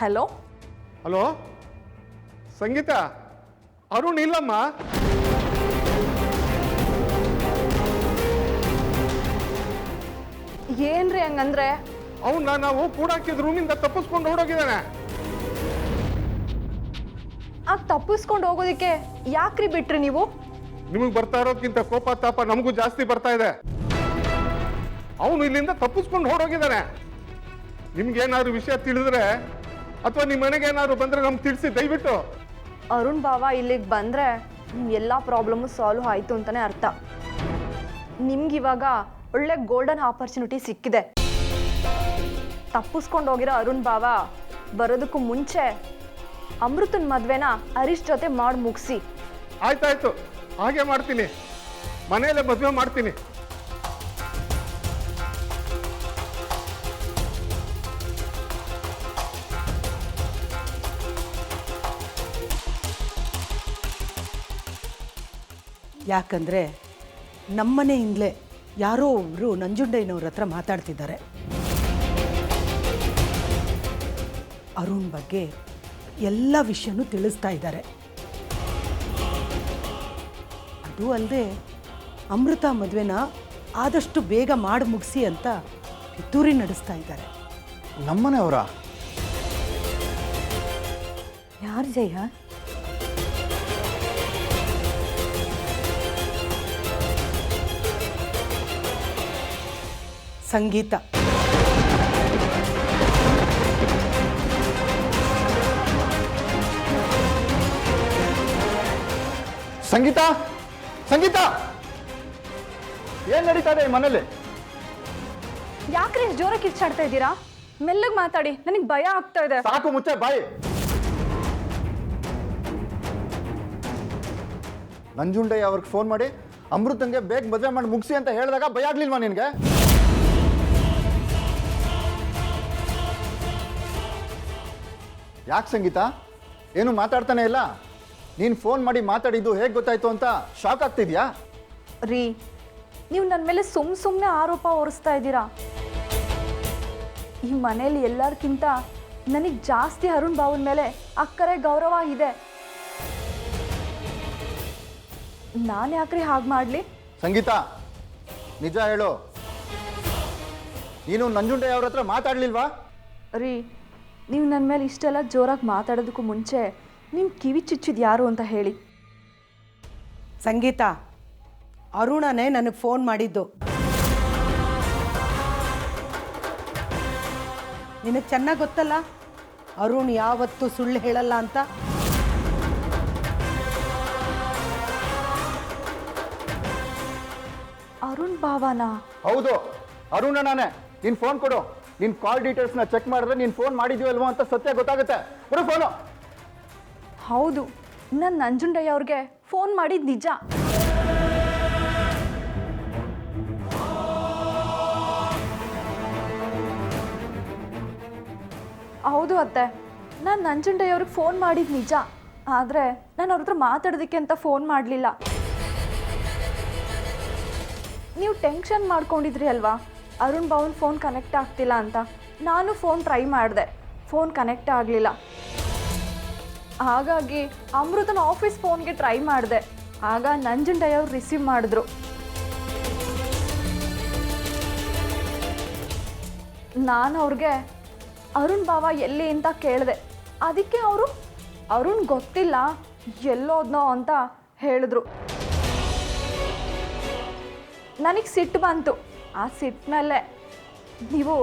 Hello? Hello? ಸಂಗೀತ? ಅರುಣ್ ಇಲ್ಲಮ್ಮ. ಏನ್ರಿ ಹಂಗಂದ್ರೆ? ಅವನ್ನ ನಾವು ಕೂಡ ಹಾಕಿದ ರೂಮಿಂದ ತಪ್ಪಿಸ್ಕೊಂಡು ಓಡೋಗಿದ್ದಾನೆ ಆಗ ತಪ್ಪಿಸ್ಕೊಂಡು ಹೋಗೋದಿಕ್ಕೆ ಯಾಕ್ರಿ ಬಿಟ್ರಿ ನೀವು? ನಿಮಗೆ ಬರ್ತಾ ಇರೋದ್ಕಿಂತ ಕೋಪ ತಾಪ ನಮಗೂ ಜಾಸ್ತಿ ಬರ್ತಾ ಇದೆ. ಅವನು ಇಲ್ಲಿಂದ ತಪ್ಪಿಸ್ಕೊಂಡು ಹೊರಡೋಗಿದ್ದಾನೆ. ನಿಮ್ಗೇನಾದ್ರು ವಿಷಯ ತಿಳಿದ್ರೆ ಅಥವಾ ನಿಮ್ಮ ಮನೆಗೆ ಏನಾದ್ರು ಬಂದ್ರೆ ನಮ್ಗೆ ತಿಳಿಸಿ ದಯವಿಟ್ಟು. ಅರುಣ್ ಬಾವ ಇಲ್ಲಿಗೆ ಬಂದ್ರೆ ಎಲ್ಲ ಪ್ರಾಬ್ಲಮ್ಮು ಸಾಲ್ವ್ ಆಯ್ತು ಅಂತಾನೆ ಅರ್ಥ. ನಿಮ್ಗಿವಾಗ ಒಳ್ಳೆ ಗೋಲ್ಡನ್ ಆಪರ್ಚುನಿಟಿ ಸಿಕ್ಕಿದೆ. ತಪ್ಪಿಸ್ಕೊಂಡು ಹೋಗಿರೋ ಅರುಣ್ ಬಾವ ಬರೋದಕ್ಕೂ ಮುಂಚೆ ಅಮೃತನ್ ಮದ್ವೆನ ಹರೀಶ್ ಜೊತೆ ಮಾಡಿ ಮುಗಿಸಿ. ಆಯ್ತಾಯ್ತು. ಹಾಗೆ ಮಾಡ್ತೀನಿ. ಮನೆಯಲ್ಲೇ ಮದುವೆ ಮಾಡ್ತೀನಿ. ಯಾಕಂದರೆ ನಮ್ಮನೆಯಿಂದಲೇ ಯಾರೋ ಒಬ್ಬರು ನಂಜುಂಡಯ್ಯನವ್ರ ಹತ್ರ ಮಾತಾಡ್ತಿದ್ದಾರೆ. ಅರುಣ್ ಬಗ್ಗೆ ಎಲ್ಲ ವಿಷಯನೂ ತಿಳಿಸ್ತಾ ಇದ್ದಾರೆ. ಅದು ಅಲ್ಲದೆ ಅಮೃತ ಮದುವೆನ ಆದಷ್ಟು ಬೇಗ ಮಾಡಿ ಮುಗಿಸಿ ಅಂತ ಪಿತೂರಿ ನಡೆಸ್ತಾ ಇದ್ದಾರೆ. ನಮ್ಮನೆಯವರ? ಯಾರು ಜಯ? ಸಂಗೀತ. ಸಂಗೀತ? ಸಂಗೀತ? ಏನ್ ನಡೀತಾ ಇದೆ ಈ ಮನೇಲಿ ಯಾಕ್ರಿ ಜೋರ ಕಿರ್ಚಾಡ್ತಾ ಇದ್ದೀರಾ? ಮೆಲ್ಲಗ್ ಮಾತಾಡಿ ನನಗೆ ಭಯ ಆಗ್ತಾ ಇದೆ. ಸಾಕು ಮುಚ್ಚೆ ಬಾಯಿ. ನಂಜುಂಡಯ್ಯ ಅವ್ರಿಗೆ ಫೋನ್ ಮಾಡಿ ಅಮೃತಂಗೆ ಬೇಗ ಮದುವೆ ಮಾಡಿ ಮುಗಿಸಿ ಅಂತ ಹೇಳಿದಾಗ ಭಯ ಆಗ್ಲಿಲ್ವಾ ನಿನಗೆ? ಯಾಕೆ ಸಂಗೀತ? ಏನು ಮಾತಾಡ್ತಾನೆ ಇಲ್ಲ? ನೀನು ಫೋನ್ ಮಾಡಿ ಮಾತಾಡಿದ್ದು ಹೇಗೆ ಗೊತ್ತಾಯ್ತು ಅಂತ ಶಾಕ್ ಆಗ್ತಿದ್ಯಾ? ರೀ ನೀವು ನನ್ನ ಮೇಲೆ ಸುಮ್ ಸುಮ್ಮನೆ ಆರೋಪ ಹೊರಿಸ್ತಾ ಇದ್ದೀರಾ? ಈ ಮನೇಲಿ ಎಲ್ಲರಿಗಿಂತ ನನಗೆ ಜಾಸ್ತಿ ಅರುಣ್ ಬಾವನ ಮೇಲೆ ಅಕ್ಕರೆ ಗೌರವ ಇದೆ. ನಾನು ಯಾಕ್ರಿ ಹಾಗೆ ಮಾಡಲಿ? ಸಂಗೀತ ನಿಜ ಹೇಳು. ನೀನು ನಂಜುಂಡೆ ಅವ್ರ ಹತ್ರ ಮಾತಾಡ್ಲಿಲ್ವಾ? ರೀ ನೀವು ನನ್ನ ಮೇಲೆ ಇಷ್ಟೆಲ್ಲ ಜೋರಾಗಿ ಮಾತಾಡೋದಕ್ಕೂ ಮುಂಚೆ ನಿಮ್ಮ ಕಿವಿ ಚುಚ್ಚಿದ ಯಾರು ಅಂತ ಹೇಳಿ. ಸಂಗೀತ ಅರುಣನೇ ನನಗೆ ಫೋನ್ ಮಾಡಿದ್ದು. ನಿನಗೆ ಚೆನ್ನಾಗಿ ಗೊತ್ತಲ್ಲ? ಅರುಣ್ ಯಾವತ್ತೂ ಸುಳ್ಳು ಹೇಳಲ್ಲ ಅಂತ. ಅರುಣ್ ಬಾವನಾ ಹೌದು ಅರುಣ ನಾನೇ ನೀನು ಫೋನ್ ಕೊಡು. ನಿನ್ ಕಾಲ್ ಡೀಟೇಲ್ಸ್ನ ಚೆಕ್ ಮಾಡಿದ್ರೆ ನೀನು ಫೋನ್ ಮಾಡಿದ್ಯೋ ಅಂತ ಸತ್ಯ ಗೊತ್ತಾಗುತ್ತೆ. ಬರೋ ಫೋನು ಹೌದು, ನಾನು ನಂಜುಂಡಯ್ಯ ಅವ್ರಿಗೆ ಫೋನ್ ಮಾಡಿದ ನಿಜ. ಹೌದು ಅತ್ತೆ, ನಾನು ನಂಜುಂಡಯ್ಯ ಅವ್ರಿಗೆ ಫೋನ್ ಮಾಡಿದ ನಿಜ. ಆದರೆ ನಾನು ಅವ್ರ ಹತ್ರ ಮಾತಾಡೋದಕ್ಕೆ ಅಂತ ಫೋನ್ ಮಾಡಲಿಲ್ಲ. ನೀವು ಟೆನ್ಷನ್ ಮಾಡ್ಕೊಂಡಿದ್ರಿ ಅಲ್ವಾ? ಅರುಣ್ ಬಾವನ್ ಫೋನ್ ಕನೆಕ್ಟ್ ಆಗ್ತಿಲ್ಲ ಅಂತ. ನಾನು ಫೋನ್ ಟ್ರೈ ಮಾಡಿದೆ. ಫೋನ್ ಕನೆಕ್ಟ್ ಆಗಲಿಲ್ಲ. ಹಾಗಾಗಿ ಅಮೃತನ ಆಫೀಸ್ ಫೋನ್ಗೆ ಟ್ರೈ ಮಾಡಿದೆ. ಆಗ ನಂಜುಂಡಯ್ಯ ಅವ್ರು ರಿಸೀವ್ ಮಾಡಿದ್ರು. ನಾನು ಅವ್ರಿಗೆ, ಅರುಣ್ ಬಾವ ಎಲ್ಲಿ ಅಂತ ಕೇಳಿದೆ. ಅದಕ್ಕೆ ಅವರು, ಅರುಣ್ ಗೊತ್ತಿಲ್ಲ, ಎಲ್ಲೋದ್ನೋ ಅಂತ ಹೇಳಿದ್ರು. ನನಗೆ ಸಿಟ್ಟು ಬಂತು. ಆ ಸಿಟ್ಟಿನಲ್ಲೇ ನೀವು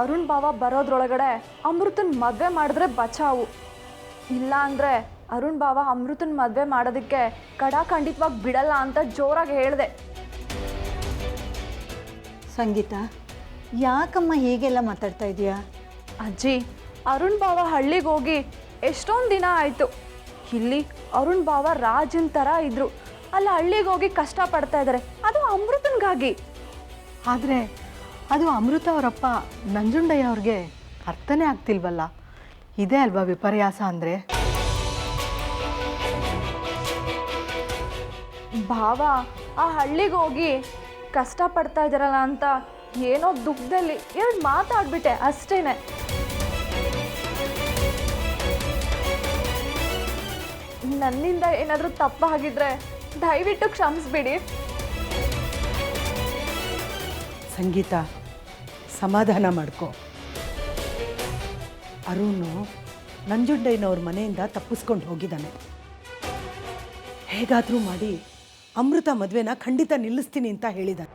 ಅರುಣ್ ಬಾವ ಬರೋದ್ರೊಳಗಡೆ ಅಮೃತನ್ ಮದುವೆ ಮಾಡಿದ್ರೆ ಬಚಾವು. ಇಲ್ಲ ಅಂದರೆ ಅರುಣ್ ಬಾವ ಅಮೃತನ್ ಮದುವೆ ಮಾಡೋದಕ್ಕೆ ಕಡಾಖಂಡಿತವಾಗಿ ಬಿಡಲ್ಲ ಅಂತ ಜೋರಾಗಿ ಹೇಳಿದೆ. ಸಂಗೀತ ಯಾಕಮ್ಮ ಹೀಗೆಲ್ಲ ಮಾತಾಡ್ತಾ ಇದೀಯಾ? ಅಜ್ಜಿ ಅರುಣ್ ಬಾವ ಹಳ್ಳಿಗೆ ಹೋಗಿ ಎಷ್ಟೊಂದು ದಿನ ಆಯಿತು. ಇಲ್ಲಿ ಅರುಣ್ ಬಾವ ರಾಜನ್ ಥರ ಇದ್ರು. ಅಲ್ಲಿ ಹಳ್ಳಿಗೆ ಹೋಗಿ ಕಷ್ಟಪಡ್ತಾ ಇದ್ದಾರೆ ಅದು ಅಮೃತನ್ಗಾಗಿ. ಆದರೆ ಅದು ಅಮೃತ ಅವರಪ್ಪ ನಂಜುಂಡಯ್ಯ ಅವ್ರಿಗೆ ಅರ್ಥನೇ ಆಗ್ತಿಲ್ವಲ್ಲ? ಇದೇ ಅಲ್ವಾ ವಿಪರ್ಯಾಸ ಅಂದರೆ? ಭಾವ, ಆ ಹಳ್ಳಿಗೆ ಹೋಗಿ ಕಷ್ಟಪಡ್ತಾ ಇದ್ದಾರಲ್ಲ ಅಂತ ಏನೋ ದುಃಖದಲ್ಲಿ ಎರಡು ಮಾತಾಡ್ಬಿಟ್ಟೆ ಅಷ್ಟೇನೆ. ನನ್ನಿಂದ ಏನಾದರೂ ತಪ್ಪಾಗಿದ್ರೆ ದಯವಿಟ್ಟು ಕ್ಷಮಿಸ್ಬಿಡಿ. ಸಂಗೀತ ಸಮಾಧಾನ ಮಾಡ್ಕೊ. ಅರುಣ್ ನಂಜುಂಡಯ್ಯನವ್ರ ಮನೆಯಿಂದ ತಪ್ಪಿಸ್ಕೊಂಡು ಹೋಗಿದ್ದಾನೆ. ಹೇಗಾದರೂ ಮಾಡಿ ಅಮೃತ ಮದುವೆನ ಖಂಡಿತ ನಿಲ್ಲಿಸ್ತೀನಿ ಅಂತ ಹೇಳಿದ್ದಾನೆ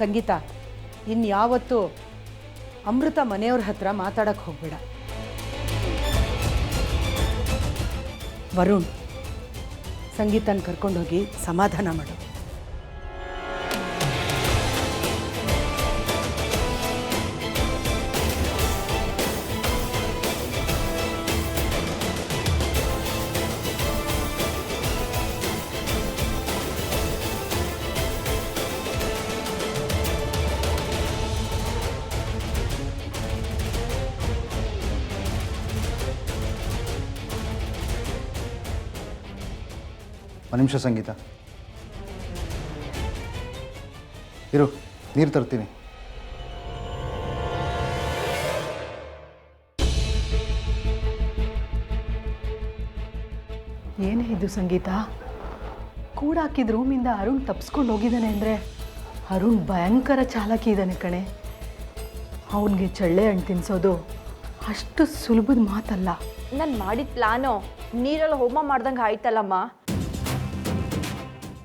ಸಂಗೀತ, ಇನ್ಯಾವತ್ತೂ ಅಮೃತ ಮನೆಯವ್ರ ಹತ್ರ ಮಾತಾಡಕ್ಕೆ ಹೋಗ್ಬೇಡ. ವರುಣ್, ಸಂಗೀತನ ಕರ್ಕೊಂಡೋಗಿ ಸಮಾಧಾನ ಮಾಡು. ಒಂದು ನಿಮಿಷ ಸಂಗೀತ. ಇರು ನೀರು ತರ್ತೀನಿ. ಏನೇ ಇದು ಸಂಗೀತ? ಕೂಡ ಹಾಕಿದ ರೂಮಿಂದ ಅರುಣ್ ತಪ್ಸ್ಕೊಂಡು ಹೋಗಿದ್ದಾನೆ ಅಂದರೆ ಅರುಣ್ ಭಯಂಕರ ಚಾಲಕಿ ಇದ್ದಾನೆ ಕಣೆ. ಅವನಿಗೆ ಚಳ್ಳೆ ಹಣ್ಣು ತಿನ್ನಿಸೋದು ಅಷ್ಟು ಸುಲಭದ ಮಾತಲ್ಲ. ನಾನು ಮಾಡಿದ ಪ್ಲಾನು. ನೀರಲ್ಲಿ ಹೋಮ ಮಾಡ್ದಂಗೆ ಆಯ್ತಲ್ಲಮ್ಮ?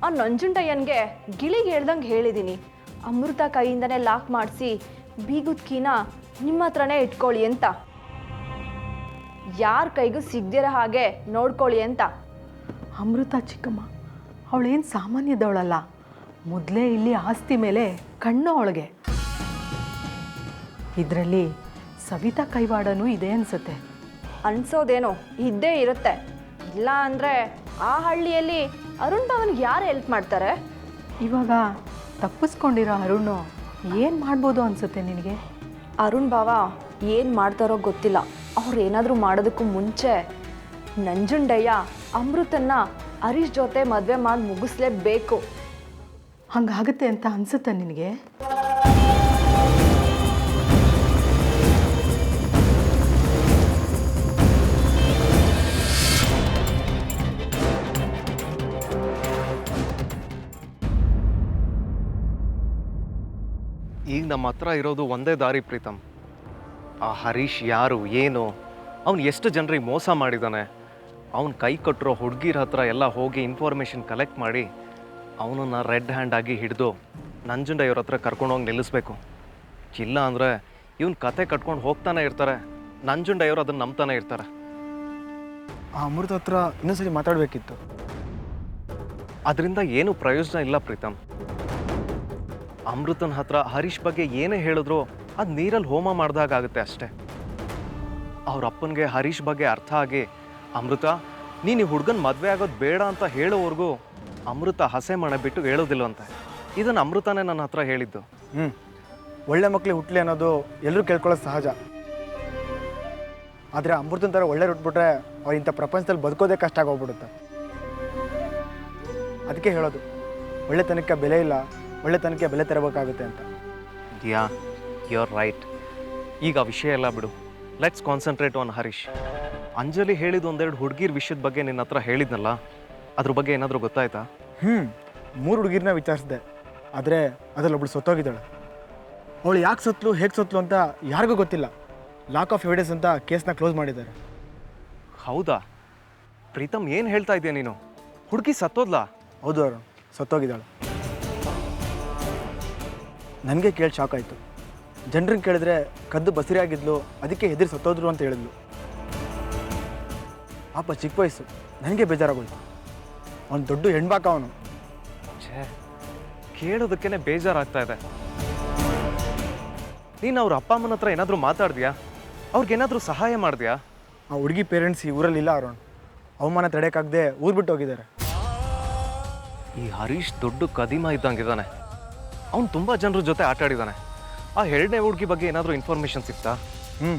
ಆ ನಂಜುಂಡಯ್ಯನ್ಗೆ ಗಿಳಿಗೆ ಹೇಳ್ದಂಗೆ ಹೇಳಿದ್ದೀನಿ ಅಮೃತ ಕೈಯಿಂದನೇ ಲಾಕ್ ಮಾಡಿಸಿ ಬೀಗುದ್ ಕೀನ ನಿಮ್ಮ ಹತ್ರನೇ ಇಟ್ಕೊಳ್ಳಿ ಅಂತ. ಯಾರ ಕೈಗೂ ಸಿಗ್ದಿರೋ ಹಾಗೆ ನೋಡ್ಕೊಳ್ಳಿ ಅಂತ. ಅಮೃತ ಚಿಕ್ಕಮ್ಮ ಅವಳೇನು ಸಾಮಾನ್ಯದವಳಲ್ಲ. ಮೊದಲೇ ಇಲ್ಲಿ ಆಸ್ತಿ ಮೇಲೆ ಕಣ್ಣು ಅವಳಿಗೆ. ಇದರಲ್ಲಿ ಸವಿತಾ ಕೈವಾಡನೂ ಇದೆ ಅನ್ಸುತ್ತೆ. ಅನ್ಸೋದೇನೋ ಇದ್ದೇ ಇರುತ್ತೆ. ಇಲ್ಲ ಅಂದರೆ ಆ ಹಳ್ಳಿಯಲ್ಲಿ ಅರುಣ್ ಭವನ್ಗೆ ಯಾರು ಹೆಲ್ಪ್ ಮಾಡ್ತಾರೆ? ಇವಾಗ ತಪ್ಪಿಸ್ಕೊಂಡಿರೋ ಅರುಣ್ ಏನು ಮಾಡ್ಬೋದು ಅನ್ಸುತ್ತೆ ನಿನಗೆ? ಅರುಣ್ ಬಾವ ಏನು ಮಾಡ್ತಾರೋ ಗೊತ್ತಿಲ್ಲ. ಅವ್ರು ಏನಾದರೂ ಮಾಡೋದಕ್ಕೂ ಮುಂಚೆ ನಂಜುಂಡಯ್ಯ ಅಮೃತನ್ನ ಹರೀಶ್ ಜೊತೆ ಮದುವೆ ಮಾಡಿ ಮುಗಿಸ್ಲೇಬೇಕು. ಹಂಗಾಗುತ್ತೆ ಅಂತ ಅನ್ಸುತ್ತೆ ನಿನಗೆ? ಈಗ ನಮ್ಮ ಹತ್ರ ಇರೋದು ಒಂದೇ ದಾರಿ ಪ್ರೀತಮ್ ಆ ಹರೀಶ್ ಯಾರು ಏನು? ಅವನು ಎಷ್ಟು ಜನರಿಗೆ ಮೋಸ ಮಾಡಿದ್ದಾನೆ ಅವ್ನು ಕೈ ಕೊಟ್ಟಿರೋ ಹುಡುಗಿರ ಹತ್ರ ಎಲ್ಲ ಹೋಗಿ ಇನ್ಫಾರ್ಮೇಷನ್ ಕಲೆಕ್ಟ್ ಮಾಡಿ ಅವನನ್ನು ರೆಡ್ ಹ್ಯಾಂಡ್ ಆಗಿ ಹಿಡಿದು ನಂಜುಂಡಯ್ಯವ್ರ ಹತ್ರ ಕರ್ಕೊಂಡೋಗಿ ನಿಲ್ಲಿಸ್ಬೇಕು. ಇಲ್ಲ ಅಂದರೆ ಇವನು ಕತೆ ಕಟ್ಕೊಂಡು ಹೋಗ್ತಾನೆ ಇರ್ತಾರೆ. ನಂಜುಂಡಯ್ಯವ್ರು ಅದನ್ನು ನಂಬ್ತಾನೆ ಇರ್ತಾರೆ. ಆ ಅಮೃತ ಹತ್ರ ಇನ್ನೊಂದ್ಸರಿ ಮಾತಾಡಬೇಕಿತ್ತು. ಅದರಿಂದ ಏನು ಪ್ರಯೋಜನ ಇಲ್ಲ ಪ್ರೀತಮ್ ಅಮೃತನ ಹತ್ರ ಹರೀಶ್ ಬಗ್ಗೆ ಏನೇ ಹೇಳಿದ್ರು ಅದು ನೀರಲ್ಲಿ ಹೋಮ ಮಾಡಿದಾಗ ಆಗುತ್ತೆ ಅಷ್ಟೇ. ಅವ್ರ ಅಪ್ಪನಿಗೆ ಹರೀಶ್ ಬಗ್ಗೆ ಅರ್ಥ ಆಗಿ, ಅಮೃತ, ನೀನು ಈ ಹುಡುಗನ ಮದುವೆ ಆಗೋದು ಬೇಡ ಅಂತ ಹೇಳೋವರೆಗೂ ಅಮೃತ ಹಸೆ ಮಣೆ ಬಿಟ್ಟು ಹೇಳೋದಿಲ್ವಂತೆ. ಇದನ್ನು ಅಮೃತನೇ ನನ್ನ ಹತ್ರ ಹೇಳಿದ್ದು. ಹ್ಞೂ ಒಳ್ಳೆ ಮಕ್ಳಿಗೆ ಹುಟ್ಟಲಿ ಅನ್ನೋದು ಎಲ್ಲರೂ ಕೇಳ್ಕೊಳ್ಳೋದು ಸಹಜ. ಆದರೆ ಅಮೃತನ ಥರ ಒಳ್ಳೆ ಹುಟ್ಬಿಟ್ರೆ ಅವ್ರು ಇಂಥ ಪ್ರಪಂಚದಲ್ಲಿ ಬದುಕೋದೇ ಕಷ್ಟ ಆಗೋಗ್ಬಿಡುತ್ತೆ. ಅದಕ್ಕೆ ಹೇಳೋದು, ಒಳ್ಳೆತನಕ್ಕೆ ಬೆಲೆ ಇಲ್ಲ ಒಳ್ಳೆತನಕ್ಕೆ ಬೆಲೆ ತರಬೇಕಾಗುತ್ತೆ ಅಂತ. ಯಾ ಯು ಆರ್ ರೈಟ್ ಈಗ ಆ ವಿಷಯ ಎಲ್ಲ ಬಿಡು. Let's concentrate on Harish. Anjali ಹೇಳಿದ ಒಂದೆರಡು ಹುಡುಗಿರ ವಿಷಯದ ಬಗ್ಗೆ ನಿನ್ನ ಹತ್ರ ಹೇಳಿದ್ನಲ್ಲ ಅದ್ರ ಬಗ್ಗೆ ಏನಾದರೂ ಗೊತ್ತಾಯ್ತಾ? ಹ್ಞೂ ಮೂರು ಹುಡುಗಿರನ್ನ ವಿಚಾರಿಸಿದೆ. ಆದರೆ ಅದರಲ್ಲಿ ಒಬ್ಳು ಸತ್ತೋಗಿದ್ದಾಳೆ. ಅವಳು ಯಾಕೆ ಸತ್ಲು ಹೇಗೆ ಸತ್ಲು ಅಂತ ಯಾರಿಗೂ ಗೊತ್ತಿಲ್ಲ. ಲಾಕ್ ಆಫ್ ಎವಿಡೆನ್ಸ್ ಅಂತ ಕೇಸ್ನ ಕ್ಲೋಸ್ ಮಾಡಿದ್ದಾರೆ. ಹೌದಾ? ಪ್ರೀತಮ್ ಏನು ಹೇಳ್ತಾ ಇದೆಯಾ ನೀನು? ಹುಡುಗಿ ಸತ್ತೋದ್ಲಾ? ಹೌದು ಅವರು ಸತ್ತೋಗಿದ್ದಾಳೆ. ನನಗೆ ಕೇಳಿ ಶಾಕ್ ಆಯಿತು. ಜನರನ್ನ ಕೇಳಿದ್ರೆ ಕದ್ದು ಬಸಿರಿಯಾಗಿದ್ಲು ಆಗಿದ್ಲು ಅದಕ್ಕೆ ಹೆದರಿ ಸತ್ತೋದ್ರು ಅಂತ ಹೇಳಿದ್ಲು. ಪಾಪ ಚಿಕ್ಕ ವಯಸ್ಸು ನನಗೆ ಬೇಜಾರಾಗೋಯ್ತು. ಅವನು ದೊಡ್ಡ ಹೆಣ್ಬಾಕ ಅವನು. ಛೇ ಕೇಳೋದಕ್ಕೇನೆ ಬೇಜಾರಾಗ್ತಾ ಇದೆ. ನೀನು ಅವ್ರ ಅಪ್ಪ ಅಮ್ಮನ ಹತ್ರ ಏನಾದರೂ ಮಾತಾಡ್ದ್ಯಾ? ಅವ್ರಿಗೇನಾದರೂ ಸಹಾಯ ಮಾಡಿದ್ಯಾ? ಆ ಹುಡುಗಿ ಪೇರೆಂಟ್ಸ್ ಈ ಊರಲ್ಲಿ ಇಲ್ಲ ಅರುಣ್. ಅವಮಾನ ತಡೆಯೋಕ್ಕಾಗದೆ ಊರು ಬಿಟ್ಟು ಹೋಗಿದ್ದಾರೆ. ಈ ಹರೀಶ್ ದೊಡ್ಡ ಕದಿಮ ಇದ್ದಂಗಿದ್ದಾನೆ ಅವ್ನು ತುಂಬ ಜನರ ಜೊತೆ ಆಟ ಆಡಿದ್ದಾನೆ ಆ ಎರಡನೇ ಹುಡುಗಿ ಬಗ್ಗೆ ಏನಾದರೂ ಇನ್ಫಾರ್ಮೇಷನ್ ಸಿಗ್ತಾ ಹ್ಞೂ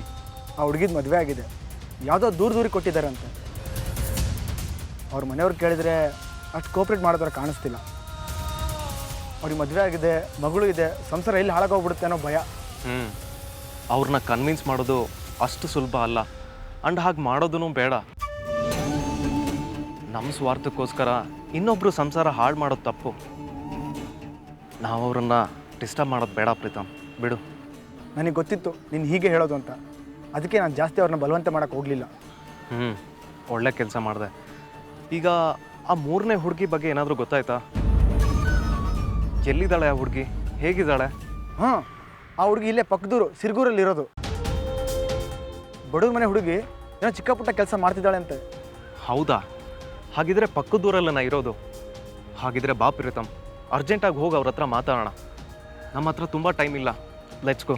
ಆ ಹುಡುಗಿದ ಮದುವೆ ಆಗಿದೆ. ಯಾವುದೋ ದೂರ ದೂರಿಗೆ ಕೊಟ್ಟಿದ್ದಾರೆ ಅಂತ ಅವ್ರ ಮನೆಯವ್ರು ಕೇಳಿದರೆ ಅಷ್ಟು ಕೋಪ್ರೇಟ್ ಮಾಡೋದ್ರ ಕಾಣಿಸ್ತಿಲ್ಲ. ಅವ್ರಿಗೆ ಮದುವೆ ಆಗಿದೆ ಮಗಳು ಇದೆ ಸಂಸಾರ ಎಲ್ಲಿ ಹಾಳಾಗೋಗ್ಬಿಡುತ್ತೆ ಅನ್ನೋ ಭಯ. ಹ್ಞೂ ಅವ್ರನ್ನ ಕನ್ವಿನ್ಸ್ ಮಾಡೋದು ಅಷ್ಟು ಸುಲಭ ಅಲ್ಲ. ಅಂಡ್ ಹಾಗೆ ಮಾಡೋದೂ ಬೇಡ. ನಮ್ಮ ಸ್ವಾರ್ಥಕ್ಕೋಸ್ಕರ ಇನ್ನೊಬ್ಬರು ಸಂಸಾರ ಹಾಳು ಮಾಡೋದು ತಪ್ಪು. ನಾವು ಅವರನ್ನು ಡಿಸ್ಟರ್ಬ್ ಮಾಡೋದು ಬೇಡ ಪ್ರೀತಮ್. ಬಿಡು. ನನಗೆ ಗೊತ್ತಿತ್ತು ನೀನು ಹೀಗೆ ಹೇಳೋದು ಅಂತ. ಅದಕ್ಕೆ ನಾನು ಜಾಸ್ತಿ ಅವ್ರನ್ನ ಬಲವಂತ ಮಾಡೋಕ್ಕೆ ಹೋಗಲಿಲ್ಲ. ಹ್ಞೂ ಒಳ್ಳೆ ಕೆಲಸ ಮಾಡಿದೆ. ಈಗ ಆ ಮೂರನೇ ಹುಡುಗಿ ಬಗ್ಗೆ ಏನಾದರೂ ಗೊತ್ತಾಯ್ತಾ? ಎಲ್ಲಿದ್ದಾಳೆ ಆ ಹುಡುಗಿ? ಹೇಗಿದ್ದಾಳೆ? ಹಾಂ ಆ ಹುಡುಗಿ ಇಲ್ಲೇ ಪಕ್ಕದೂರು ಸಿರ್ಗೂರಲ್ಲಿ ಇರೋದು. ಬಡವ್ರ ಮನೆ ಹುಡುಗಿ ಏನೋ ಚಿಕ್ಕ ಪುಟ್ಟ ಕೆಲಸ ಮಾಡ್ತಿದ್ದಾಳೆ ಅಂತೆ. ಹೌದಾ? ಹಾಗಿದ್ರೆ ಪಕ್ಕದೂರಲ್ಲ ನಾ ಇರೋದು? ಹಾಗಿದ್ರೆ ಬಾ ಪ್ರೀತಮ್. ಅರ್ಜೆಂಟಾಗಿ ಹೋಗಿ ಅವ್ರ ಹತ್ರ ಮಾತಾಡೋಣ. ನಮ್ಮ ಹತ್ರ ತುಂಬ ಟೈಮ್ ಇಲ್ಲ. ಲೆಟ್ಸ್ ಗೋ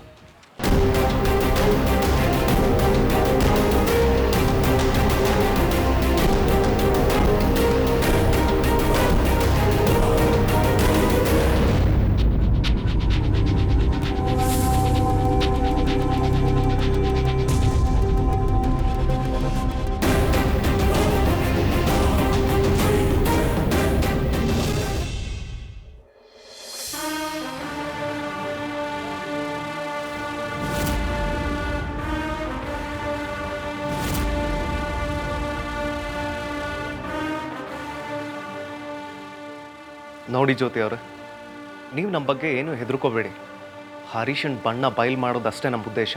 ನೋಡಿ ಜ್ಯೋತಿ ಅವರೇ, ನೀವು ನಮ್ಮ ಬಗ್ಗೆ ಏನು ಹೆದರ್ಕೋಬೇಡಿ. ಹರೀಶನ್ ಬಣ್ಣ ಬಯಲು ಮಾಡೋದಷ್ಟೇ ನಮ್ಮ ಉದ್ದೇಶ.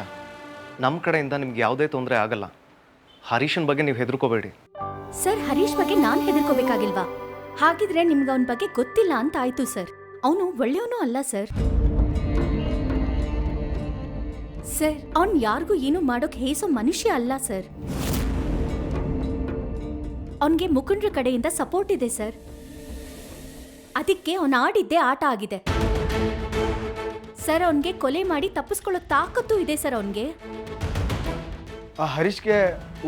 ನಮ್ಮ ಕಡೆಯಿಂದ ನಿಮ್ಗೆ ಯಾವುದೇ ತೊಂದರೆ ಆಗಲ್ಲ. ಹರೀಶನ್ ಬಗ್ಗೆ ನೀವು ಹೆದರ್ಕೋಬೇಡಿ. ಸರ್, ಹರೀಶ್ ಬಗ್ಗೆ ನಾನು ಹೆದರ್ಕೋಬೇಕಾಗಿಲ್ವಾ? ಹಾಗಿದ್ರೆ ನಿಮ್ಗೆ ಅವನ ಬಗ್ಗೆ ಗೊತ್ತಿಲ್ಲ ಅಂತ ಆಯ್ತು ಸರ್. ಅವನು ಒಳ್ಳೆಯವನು ಅಲ್ಲ ಸರ್. ಸರ್, ಅವನ್ ಯಾರಿಗೂ ಏನು ಮಾಡೋಕೆ ಹೇಸೋ ಮನುಷ್ಯ ಅಲ್ಲ ಸರ್. ಅವನಿಗೆ ಮುಖಂಡ್ರ ಕಡೆಯಿಂದ ಸಪೋರ್ಟ್ ಇದೆ ಸರ್. ಅದಕ್ಕೆ ಅವನ ಆಡಿದ್ದೇ ಆಟ ಆಗಿದೆ. ಸರ್ ಅವನ್ಗೆ ಕೊಲೆ ಮಾಡಿ ತಪ್ಪಿಸ್ಕೊಳ್ಳೋ ತಾಕತ್ತು ಇದೆ ಸರ್ ಅವನ್ಗೆ. ಆ ಹರೀಶ್ಗೆ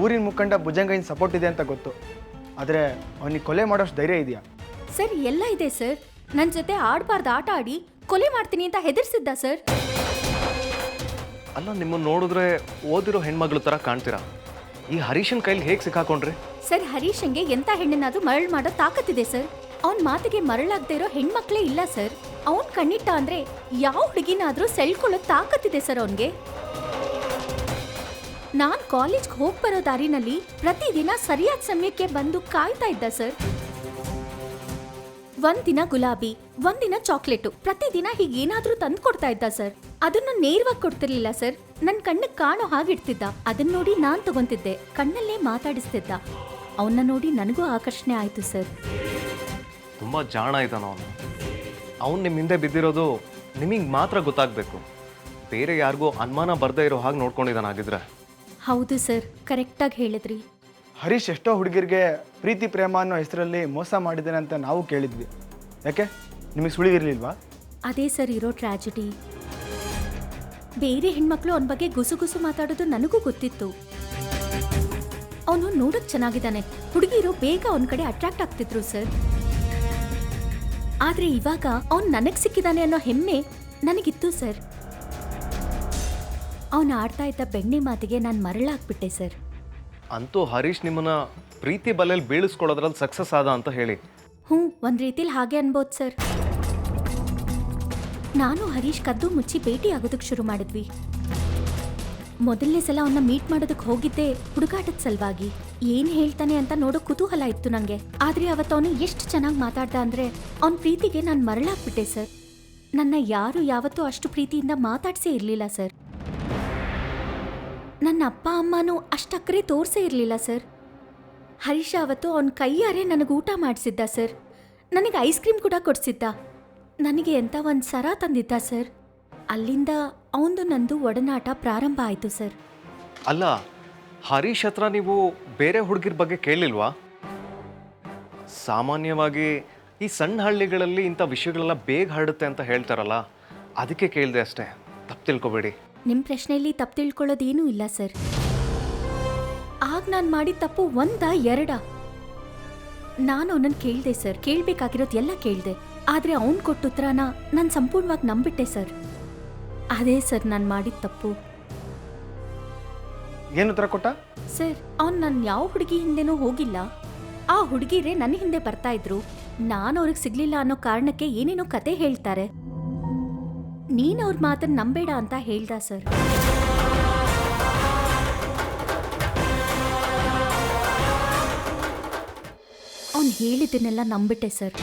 ಊರಿನ ಮುಖಂಡ ಭುಜಂಗೈನ ಸಪೋರ್ಟ್ ಇದೆ ಅಂತ ಗೊತ್ತು. ಆದರೆ ಅವನಿಗೆ ಕೊಲೆ ಮಾಡೋಷ್ಟು ಧೈರ್ಯ ಇದೆಯಾ? ಸರ್ ಎಲ್ಲ ಇದೆ ಸರ್. ನನ್ನ ಜೊತೆ ಆಡಬಾರ್ದು ಆಟ ಆಡಿ ಕೊಲೆ ಮಾಡ್ತೀನಿ ಅಂತ ಹೆದರ್ಸಿದ್ದ ಸರ್. ಅಲ್ಲ ನಿಮ್ಮನ್ನು ನೋಡಿದ್ರೆ ಓದಿರೋ ಹೆಣ್ಮಗಳು ಥರ ಕಾಣ್ತೀರಾ? ಈ ಹರೀಶನ್ ಕೈಲಿ ಹೇಗೆ ಸಿಕ್ಕಾಕೊಂಡ್ರಿ? ಸರ್ ಹರೀಶನ್ಗೆ ಎಂತ ಹೆಣ್ಣನ್ನಾದ್ರೂ ಮರಳು ಮಾಡೋ ತಾಕತ್ತಿದೆ ಸರ್. ಅವನ್ ಮಾತಿಗೆ ಮರಳಾಗದೆ ಇರೋ ಹೆಣ್ಮಕ್ಳೇ ಇಲ್ಲ, ಸರ್. ಅವನ್ ಕಣ್ಣಿಟ್ಟ ಅಂದ್ರೆ ಯಾವ ಹುಡುಗಿನಾದ್ರೂ ಸೆಳ್ಕೊಳ್ಳೋ ತಾಕತ್ತಿದೆ ಸರ್ ಅವನ್ಗೆ. ನಾನ್ ಕಾಲೇಜ್ಗೆ ಹೋಗ್ ಬರೋ ದಾರಿನಲ್ಲಿ ಪ್ರತಿದಿನ ಸರಿಯಾದ ಸಮಯಕ್ಕೆ ಬಂದು ಕಾಯ್ತಾ ಇದ್ದ, ಸರ್. ಒಂದಿನ ಗುಲಾಬಿ ಒಂದಿನ ಚಾಕ್ಲೇಟು, ಪ್ರತಿದಿನ ಹೀಗೆ ಏನಾದ್ರೂ ತಂದು ಕೊಡ್ತಾ ಇದ್ದ, ಸರ್. ಅದನ್ನ ನೇರವಾಗಿ ಕೊಡ್ತಿರ್ಲಿಲ್ಲ, ಸರ್. ನನ್ ಕಣ್ಣಿಗೆ ಕಾಣೋ ಹಾಗಿಡ್ತಿದ್ದ ಅದನ್ನ ನೋಡಿ ನಾನ್ ತಗೊಂತಿದ್ದೆ. ಕಣ್ಣಲ್ಲೇ ಮಾತಾಡಿಸ್ತಿದ್ದ. ಅವನ್ನ ನೋಡಿ ನನಗೂ ಆಕರ್ಷಣೆ ಆಯ್ತು, ಸರ್. ತುಂಬ ಜಾಣ ಇದ್ದಾನ ಅವನು. ಅವನು ನಿಮ್ಮ ಹಿಂದೆ ಬಿದ್ದಿರೋದು ನಿಮಗೆ ಮಾತ್ರ ಗೊತ್ತಾಗಬೇಕು. ಬೇರೆ ಯಾರಿಗೂ ಅನುಮಾನ ಬರದೇ ಇರೋ ಹಾಗೆ ನೋಡ್ಕೊಂಡಿದ್ದಾನಾಗಿದ್ರೆ ಹೌದು ಸರ್ ಕರೆಕ್ಟಾಗಿ ಹೇಳಿದ್ರಿ. ಹರೀಶ್ ಎಷ್ಟೋ ಹುಡುಗಿರಿಗೆ ಪ್ರೀತಿ ಪ್ರೇಮ ಅನ್ನೋ ಹೆಸರಲ್ಲಿ ಮೋಸ ಮಾಡಿದ್ದಾನೆ ಅಂತ ನಾವು ಕೇಳಿದ್ವಿ. ಯಾಕೆ? ನಿಮಗೆ ಸುಳಿವಿರ್ಲಿಲ್ವಾ? ಅದೇ ಸರ್ ಇರೋ ಟ್ರಾಜಿಡಿ. ಬೇರೆ ಹೆಣ್ಮಕ್ಳು ಅವನ ಬಗ್ಗೆ ಗುಸು ಗುಸು ಮಾತಾಡೋದು ನನಗೂ ಗೊತ್ತಿತ್ತು. ಅವನು ನೋಡಕ್ ಚೆನ್ನಾಗಿದ್ದಾನೆ. ಹುಡುಗಿರು ಬೇಗ ಅವನ ಕಡೆ ಅಟ್ರಾಕ್ಟ್ ಆಗ್ತಿದ್ರು ಸರ್. ಆದ್ರೆ ಇವಾಗ ಅವ್ನು ನನಗ್ ಸಿಕ್ಕಿದಾನೆ ಅನ್ನೋ ಹೆಮ್ಮೆ ನನಗಿತ್ತು ಸರ್. ಅವನು ಆಡ್ತಾ ಇದ್ದ ಬೆಣ್ಣೆ ಮಾತಿಗೆ ನಾನು ಮರಳಾಗ್ಬಿಟ್ಟೆ ಸರ್. ಅಂತೂ ಹರೀಶ್ ನಿಮ್ಮನ್ನ ಪ್ರೀತಿ ಬಲೆಯಲ್ಲಿ ಬೀಳಿಸ್ಕೊಳ್ಳೋದ್ರಲ್ಲಿ ಸಕ್ಸಸ್ ಆದ ಅಂತ ಹೇಳಿ. ಹ್ಞೂ ಒಂದ್ ರೀತಿಲಿ ಹಾಗೆ ಅನ್ಬೋದು ಸರ್. ನಾನು ಹರೀಶ್ ಕದ್ದು ಮುಚ್ಚಿ ಭೇಟಿ ಆಗೋದಕ್ಕೆ ಶುರು ಮಾಡಿದ್ವಿ. ಮೊದಲನೇ ಸಲ ಅವನ್ನ ಮೀಟ್ ಮಾಡೋದಕ್ಕೆ ಹೋಗಿದ್ದೆ ಹುಡುಗಾಟದ ಸಲುವಾಗಿ. ಏನ್ ಹೇಳ್ತಾನೆ ಅಂತ ನೋಡೋ ಕುತೂಹಲ ಇತ್ತು ನಂಗೆ. ಆದ್ರೆ ಅವತ್ತು ಅವನು ಎಷ್ಟು ಚೆನ್ನಾಗಿ ಮಾತಾಡ್ದ ಅಂದ್ರೆ ಅವನ ಪ್ರೀತಿಗೆ ನಾನು ಮರಳಾಗ್ಬಿಟ್ಟೆ ಸರ್. ನನ್ನ ಯಾರು ಯಾವತ್ತೂ ಅಷ್ಟು ಪ್ರೀತಿಯಿಂದ ಮಾತಾಡ್ಸೇ ಇರಲಿಲ್ಲ ಸರ್. ನನ್ನ ಅಪ್ಪ ಅಮ್ಮನೂ ಅಷ್ಟಕ್ಕರೆ ತೋರ್ಸೇ ಇರಲಿಲ್ಲ ಸರ್. ಹರೀಶ ಅವತ್ತು ಅವನ ಕೈಯಾರೆ ನನಗೆ ಊಟ ಮಾಡಿಸಿದ್ದ ಸರ್. ನನಗೆ ಐಸ್ ಕ್ರೀಮ್ ಕೂಡ ಕೊಡಿಸಿದ್ದ. ನನಗೆ ಎಂತ ಒಂದು ಸರ ತಂದಿದ್ದ ಸರ್. ಅಲ್ಲಿಂದ ಅವಂದು ನಂದು ಒಡನಾಟ ಪ್ರಾರಂಭ ಆಯಿತು ಸರ್. ಅಲ್ಲ ಹರೀಶ್ ಹತ್ರ ನೀವು ಬೇರೆ ಹುಡುಗಿರ ಬಗ್ಗೆ ಕೇಳಿಲ್ವಾ? ಸಾಮಾನ್ಯವಾಗಿ ಈ ಸಣ್ಣ ಹಳ್ಳಿಗಳಲ್ಲಿ ಇಂಥ ವಿಷಯಗಳೆಲ್ಲ ಬೇಗ ಹರಡುತ್ತೆ ಅಂತ ಹೇಳ್ತಾರಲ್ಲ ಅದಕ್ಕೆ ಕೇಳಿದೆ ಅಷ್ಟೇ. ತಪ್ಪು ತಿಳ್ಕೊಬೇಡಿ. ನಿಮ್ಮ ಪ್ರಶ್ನೆಯಲ್ಲಿ ತಪ್ಪು ತಿಳ್ಕೊಳ್ಳೋದೇನೂ ಇಲ್ಲ ಸರ್. ಆಗ ನಾನು ಮಾಡಿದ ತಪ್ಪು ಒಂದ ಎರಡ? ನಾನು ಅವನನ್ನು ಕೇಳಿದೆ ಸರ್. ಕೇಳಬೇಕಾಗಿರೋದು ಎಲ್ಲ ಕೇಳಿದೆ. ಆದರೆ ಅವನು ಕೊಟ್ಟ ಉತ್ತರನ ನಾನು ಸಂಪೂರ್ಣವಾಗಿ ನಂಬಿಟ್ಟೆ ಸರ್. ಅದೇ ಸರ್ ನಾನು ಮಾಡಿದ ತಪ್ಪು. ಏನು ಉತ್ತರ ಕೊಟ್ಟ? ಸರ್ ಅವ್ನು ನಾನು ಯಾವ ಹುಡುಗಿ ಹಿಂದೆನೂ ಹೋಗಿಲ್ಲ. ಆ ಹುಡುಗಿರೇ ನನ್ನ ಹಿಂದೆ ಬರ್ತಾ ಇದ್ರು. ನಾನು ಅವ್ರಿಗೆ ಸಿಗ್ಲಿಲ್ಲ ಅನ್ನೋ ಕಾರಣಕ್ಕೆ ಏನೇನೋ ಕತೆ ಹೇಳ್ತಾರೆ. ನೀನು ಅವ್ರ ಮಾತನ್ನ ನಂಬೇಡ ಅಂತ ಹೇಳ್ದ ಸರ್. ಹೇಳಿದ್ದನ್ನೆಲ್ಲ ನಂಬಿಟ್ಟೆ ಸರ್.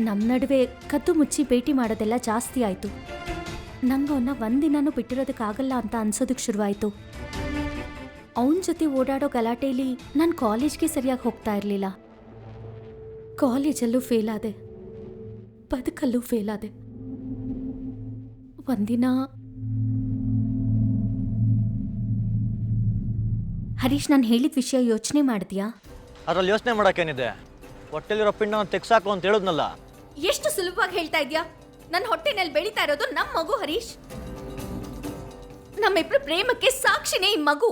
ನಮ್ಮ ನಡುವೆ ಕದ್ದು ಮುಚ್ಚಿ ಭೇಟಿ ಮಾಡೋದೆಲ್ಲ ಜಾಸ್ತಿ ಆಯಿತು. ನಂಗೆ ಅವನ್ನ ಒಂದಿನನೂ ಬಿಟ್ಟಿರೋದಕ್ಕಾಗಲ್ಲ ಅಂತ ಅನ್ಸೋದಕ್ಕೆ ಶುರುವಾಯಿತು. ಅವನ ಜೊತೆ ಓಡಾಡೋ ಗಲಾಟೆಯಲ್ಲಿ ನಾನು ಕಾಲೇಜ್ಗೆ ಸರಿಯಾಗಿ ಹೋಗ್ತಾ ಇರಲಿಲ್ಲ. ಕಾಲೇಜಲ್ಲೂ ಫೇಲ್ ಆದೆ. ಬದುಕಲ್ಲೂ ಫೇಲ್ ಆದೆ. ಒಂದಿನ ಹರೀಶ್, ನಾನು ಹೇಳಿದ ವಿಷಯ ಯೋಚನೆ ಮಾಡಿದ್ಯಾ ಅದ್ರಲ್ಲಿ ಯೋಚನೆ ಮಾಡೋಕ್ಕೇನಿದೆ ಹೊಟ್ಟೆಲಿರೋ ಪಿಂಡ ತೆಗ್ಸಾಕು ಅಂತ ಹೇಳಿದ್ನಲ್ಲ. ಎಷ್ಟು ಸುಲಭವಾಗಿ ಹೇಳ್ತಾ ಇದ್ಯಾ? ನನ್ನ ಹೊಟ್ಟೆನಲ್ಲಿ ಬೆಳೀತಾ ಇರೋದು ನಮ್ಮ ಮಗು ಹರೀಶ್. ನಮ್ಮಿಬ್ರು ಪ್ರೇಮಕ್ಕೆ ಸಾಕ್ಷಿನೇ ಈ ಮಗು.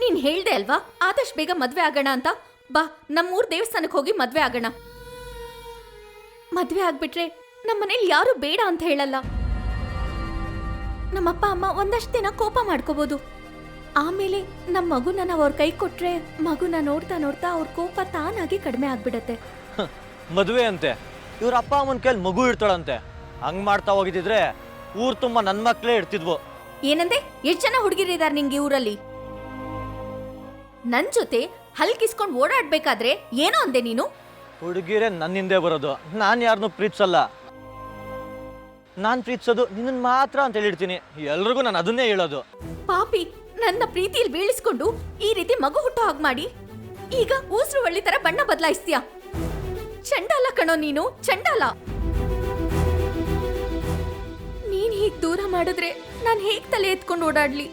ನೀನ್ ಹೇಳ್ದೆ ಅಲ್ವಾ, ಆದಷ್ಟು ಬೇಗ ಮದ್ವೆ ಆಗೋಣ ಅಂತ? ಬಾ, ನಮ್ಮೂರ್ ದೇವಸ್ಥಾನಕ್ಕೆ ಹೋಗಿ ಮದ್ವೆ ಆಗೋಣ. ಮದ್ವೆ ಆಗ್ಬಿಟ್ರೆ ನಮ್ಮನೇಲಿ ಯಾರು ಬೇಡ ಅಂತ ಹೇಳಲ್ಲ. ನಮ್ಮಪ್ಪ, ಅಮ್ಮ ಒಂದಷ್ಟು ದಿನ ಕೋಪ ಮಾಡ್ಕೋಬಹುದು ಆಮೇಲೆ ನಮ್ಮ ಮಗುನ ನಾವು ಅವ್ರ ಕೈ ಕೊಟ್ರೆ ಮಗುನ ನೋಡ್ತಾ ನೋಡ್ತಾ ಅವ್ರ ಕೋಪ ತಾನಾಗಿ ಕಡಿಮೆ ಆಗ್ಬಿಡತ್ತೆ. ಮದುವೆ ಅಂತೆ. ಇವ್ರ ಅಪ್ಪ ಅಮ್ಮನ ಕೈಲಿ ಮಗು ಇಡ್ತಾಳಂತೆ. ಹಂಗ್ ಮಾಡ್ತಾ ಹೋಗಿದ್ದಿದ್ರೆ ಊರ್ ತುಂಬಾ ನನ್ನ ಮಕ್ಕಳೇ ಇರ್ತಿದ್ವು ಏನಂದೆ? ಎಷ್ಟ್ ಜನ ಹುಡುಗಿರಿದ್ದಾರೆ ನಿಂಗೆ ಊರಲ್ಲಿ? ನನ್ ಜೊತೆ ಹಲ್ಕಿಸ್ಕೊಂಡ್ ಓಡಾಡ್ಬೇಕಾದ್ರೆ ಏನೋ ಅಂದೆ ನೀನು? ಹುಡುಗಿರೇ ನನ್ನ ಹಿಂದೆ ಬರೋದು. ನಾನು ಯಾರನ್ನು ಪ್ರೀತಿಸಲ್ಲ. ನಾನು ಪ್ರೀತಿಸೋದು ನಿನ್ನ ಮಾತ್ರ ಅಂತ ಹೇಳಿರ್ತೀನಿ. ಎಲ್ರಿಗೂ ನಾನು ಅದನ್ನೇ ಹೇಳೋದು. ಪಾಪಿ ನನ್ನ ಪ್ರೀತಿಯಲ್ಲಿ ಬೀಳಿಸ್ಕೊಂಡು ಈ ರೀತಿ ಮಗು ಹುಟ್ಟು ಹಾಗೆ ಮಾಡಿ ಈಗ ಊಸರು ಒಳ್ಳಿ ತರ ಬಣ್ಣ ಬದಲಾಯಿಸ್ತೀಯ? ಚಂಡಾಲ ಕಣೋ ನೀನು, ಚಂಡಾಲ. ನೀನ್ ಹೀಗ್ ದೂರ ಮಾಡಿದ್ರೆ ನಾನ್ ಹೇಗ್ ತಲೆ ಎತ್ಕೊಂಡು ಓಡಾಡ್ಲಿ?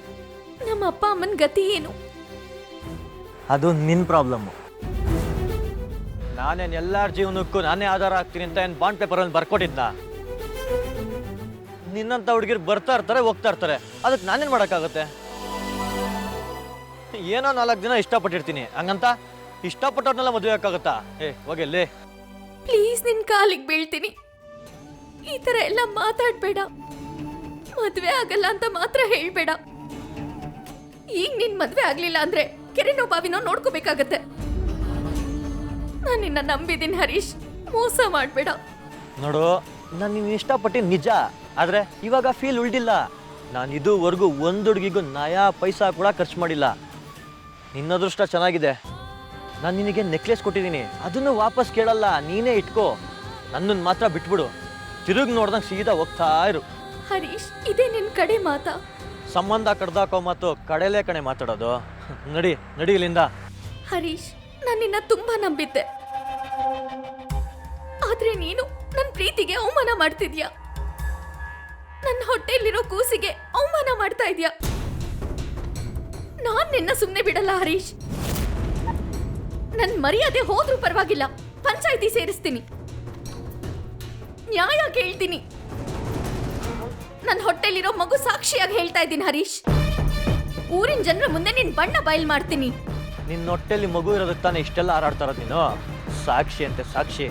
ನಮ್ಮ ಅಪ್ಪ ಅಮ್ಮನ ಗತಿ ಏನು? ಅದು ನಿನ್ನ ಪ್ರಾಬ್ಲಮ್ಮು ನಾನೇನು ಎಲ್ಲರ ಜೀವನಕ್ಕೂ ನಾನೇ ಆಧಾರ ಆಗ್ತೀನಿ ಅಂತ ಏನು ಬಾಂಡ್ ಪೇಪರ್ ಅಲ್ಲಿ ಬರ್ಕೊಟ್ಟಿದ್ದ ನಿನ್ನಂಥ ಹುಡುಗಿರು ಬರ್ತಾ ಇರ್ತಾರೆ, ಹೋಗ್ತಾ ಇರ್ತಾರೆ. ಅದಕ್ಕೆ ನಾನೇನು ಮಾಡೋಕ್ಕಾಗುತ್ತೆ? ಏನೋ ನಾಲ್ಕು ದಿನ ಇಷ್ಟಪಟ್ಟಿರ್ತೀನಿ. ಹಂಗಂತ? ಇಷ್ಟಪಟ್ಟವ್ರನ್ನೆಲ್ಲ ಮದುವೆ ಆಗೋಕ್ಕಾಗತ್ತಾ ಏ ಹೋಗೆಲ್ಲೇ ಪ್ಲೀಸ್ ನಿನ್ ಕಾಲಿಗೆ ಬೀಳ್ತೀನಿ. ಈ ತರ ಎಲ್ಲ ಮಾತಾಡ್ಬೇಡ. ಮದ್ವೆ ಆಗಲ್ಲ ಅಂತ ಮಾತ್ರ ಹೇಳ್ಬೇಡ. ಈಗ ನಿನ್ ಮದ್ವೆ ಆಗ್ಲಿಲ್ಲ ಅಂದ್ರೆ ಕೆರೆನೋ ಬಾವಿನೋ ನೋಡ್ಕೋಬೇಕಾಗತ್ತೆ. ನಾನು ನಿನ್ನ ನಂಬಿದ್ದೀನಿ ಹರೀಶ್. ಮೋಸ ಮಾಡ್ಬೇಡ. ನೋಡು, ನಾನು ನೀವು ಇಷ್ಟಪಟ್ಟು ನಿಜ. ಆದರೆ ಇವಾಗ ಫೀಲ್ ಉಳ್ದಿಲ್ಲ. ನಾನು ಇದುವರೆಗೂ ಒಂದು ಹುಡುಗಿಗೂ ನಯಾ ಪೈಸಾ ಕೂಡ ಖರ್ಚು ಮಾಡಿಲ್ಲ. ನಿನ್ನ ಅದೃಷ್ಟ ಚೆನ್ನಾಗಿದೆ. ನಾನು ನಿನಗೆ ನೆಕ್ಲೆಸ್ ಕೊಟ್ಟಿದ್ದೀನಿ. ಅದನ್ನು ವಾಪಸ್ ಕೇಳಲ್ಲ ನೀನೇ ಇಟ್ಕೋ. ನನ್ನನ್ನು ಮಾತ್ರ ಬಿಟ್ಬಿಡು. ತಿರುಗಿ ನೋಡ್ದಂಗೆ ಸೀದಾ ಹೋಗ್ತಾ ಇರು. ಹರೀಶ್ ಇದೇ ನಿನ್ ಕಡೆ ಮಾತಾ? ಸಂಬಂಧ ಕಡ್ದಾಕೋ ಮಾತು ಕಡೆಲೇ ಕಣೆ ಮಾತಾಡೋದು. ನಡಿ ನಡಿ ಇಲ್ಲಿಂದ. ಹರೀಶ್ ನಾನು ನಿನ್ನ ತುಂಬಾ ನಂಬಿದ್ದೆ. ಆದ್ರೆ ನೀನು ನನ್ನ ಪ್ರೀತಿಗೆ ಅವಮಾನ ಮಾಡ್ತಿದ್ಯಾ? ನನ್ನ ಹೊಟ್ಟೆಯಲ್ಲಿರೋ ಕೂಸಿಗೆ ಅವಮಾನ ಮಾಡ್ತಾ ಇದ್ಯಾ? ನಾನ್ ನಿನ್ನ ಸುಮ್ಮನೆ ಬಿಡಲ್ಲ ಹರೀಶ್. ನನ್ ಮರ್ಯಾದೆ ಹೋದ್ರೂ ಪರವಾಗಿಲ್ಲ. ಪಂಚಾಯಿತಿ ಸೇರಿಸ್ತೀನಿ. ನ್ಯಾಯ ಕೇಳ್ತೀನಿ. ನನ್ನ ಹೊಟ್ಟೆಲಿರೋ ಮಗು ಸಾಕ್ಷಿಯಾಗಿ ಹೇಳ್ತಾ ಇದ್ದೀನಿ ಹರೀಶ್. ಊರಿನ ಜನರ ಮುಂದೆ ನಿನ್ ಬಣ್ಣ ಬಯಲ್ ಮಾಡ್ತೀನಿ. ನಿನ್ನ ಹೊಟ್ಟೆಲಿ ಮಗು ಇರೋದಕ್ಕೆ ತಾನೇ ಇಷ್ಟೆಲ್ಲ ಹಾರಾಡ್ತಾ ಇರೋದು ನೀನು? ಸಾಕ್ಷಿ ಅಂತೆ ಸಾಕ್ಷಿ.